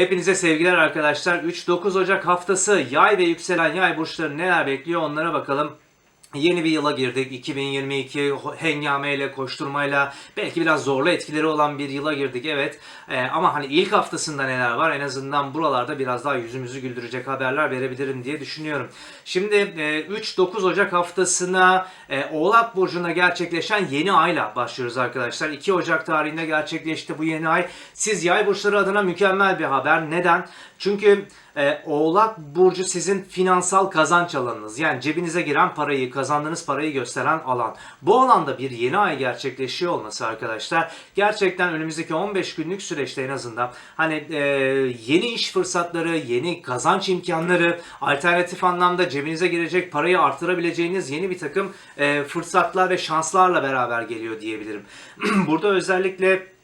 Hepinize sevgiler arkadaşlar. 3-9 Ocak haftası yay ve yükselen yay burçları neler bekliyor onlara bakalım. Yeni bir yıla girdik. 2022 hengameyle, koşturmayla belki biraz zorlu etkileri olan bir yıla girdik evet. Ee, ama hani ilk haftasında neler var en azından buralarda biraz daha yüzümüzü güldürecek haberler verebilirim diye düşünüyorum. Şimdi e, 3-9 Ocak haftasına e, Oğlak Burcu'nda gerçekleşen yeni ayla başlıyoruz arkadaşlar. 2 Ocak tarihinde gerçekleşti bu yeni ay. Siz yay burçları adına mükemmel bir haber. Neden? Çünkü e, Oğlak Burcu sizin finansal kazanç alanınız. Yani cebinize giren parayı, kazandığınız parayı gösteren alan. Bu alanda bir yeni ay gerçekleşiyor olması arkadaşlar. Gerçekten önümüzdeki 15 günlük süreçte en azından hani e, yeni iş fırsatları, yeni kazanç imkanları, alternatif anlamda cebinize girecek parayı artırabileceğiniz yeni bir takım e, fırsatlar ve şanslarla beraber geliyor diyebilirim. Burada özellikle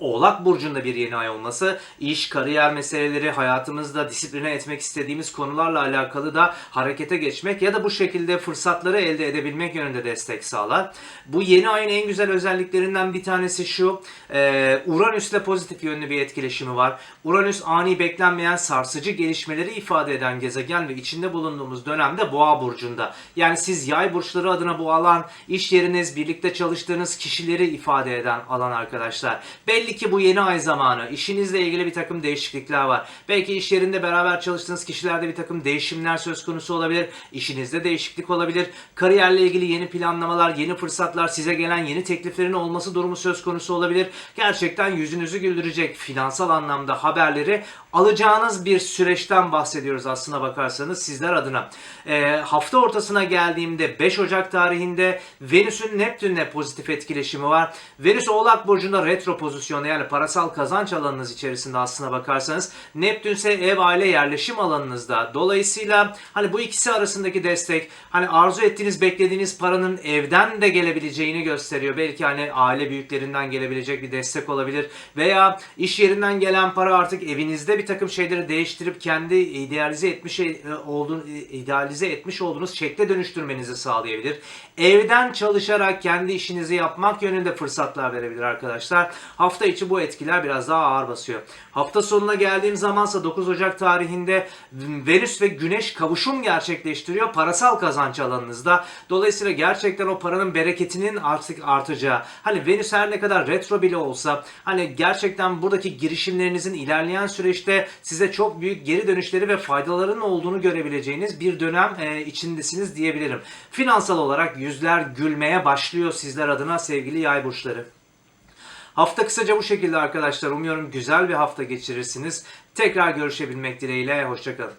Oğlak Burcu'nda bir yeni ay olması, iş, kariyer meseleleri, hayatımızda disipline etmek istediğimiz konularla alakalı da harekete geçmek ya da bu şekilde fırsatları elde edebilmek yönünde destek sağlar. Bu yeni ayın en güzel özelliklerinden bir tanesi şu, e, Uranüs'le pozitif yönlü bir etkileşimi var. Uranüs ani beklenmeyen sarsıcı gelişmeleri ifade eden gezegen ve içinde bulunduğumuz dönemde Boğa Burcu'nda. Yani siz yay burçları adına bu alan, iş yeriniz, birlikte çalıştığınız kişileri ifade eden alan arkadaşlar. Belli ki bu yeni ay zamanı. İşinizle ilgili bir takım değişiklikler var. Belki iş yerinde beraber çalıştığınız kişilerde bir takım değişimler söz konusu olabilir. İşinizde değişiklik olabilir. Kariyerle ilgili yeni planlamalar, yeni fırsatlar, size gelen yeni tekliflerin olması durumu söz konusu olabilir. Gerçekten yüzünüzü güldürecek finansal anlamda haberleri alacağınız bir süreçten bahsediyoruz aslına bakarsanız sizler adına. Ee, hafta ortasına geldiğimde 5 Ocak tarihinde Venüs'ün Neptün'le pozitif etkileşimi var. Venüs Oğlak Burcu'nda retro pozisyonda yani parasal kazanç alanınız içerisinde aslına bakarsanız Neptün ise ev aile yerleşim alanınızda. Dolayısıyla hani bu ikisi arasındaki destek hani arzu ettiğiniz beklediğiniz paranın evden de gelebileceğini gösteriyor. Belki hani aile büyüklerinden gelebilecek bir destek olabilir veya iş yerinden gelen para artık evinizde bir takım şeyleri değiştirip kendi idealize etmiş e, olduğun idealize etmiş olduğunuz şekle dönüştürmenizi sağlayabilir. Evden çalışarak kendi işinizi yapmak yönünde fırsatlar verebilir arkadaşlar. Hafta içi bu etkiler biraz daha ağır basıyor. Hafta sonuna geldiğim zamansa 9 Ocak tarihinde Venüs ve Güneş kavuşum gerçekleştiriyor parasal kazanç alanınızda. Dolayısıyla gerçekten o paranın bereketinin artık artacağı. Hani Venüs her ne kadar retro bile olsa hani gerçekten buradaki girişimlerinizin ilerleyen süreçte size çok büyük geri dönüşleri ve faydaların olduğunu görebileceğiniz bir dönem e, içindesiniz diyebilirim. Finansal olarak yüzler gülmeye başlıyor sizler adına sevgili yay burçları. Hafta kısaca bu şekilde arkadaşlar. Umuyorum güzel bir hafta geçirirsiniz. Tekrar görüşebilmek dileğiyle. Hoşçakalın.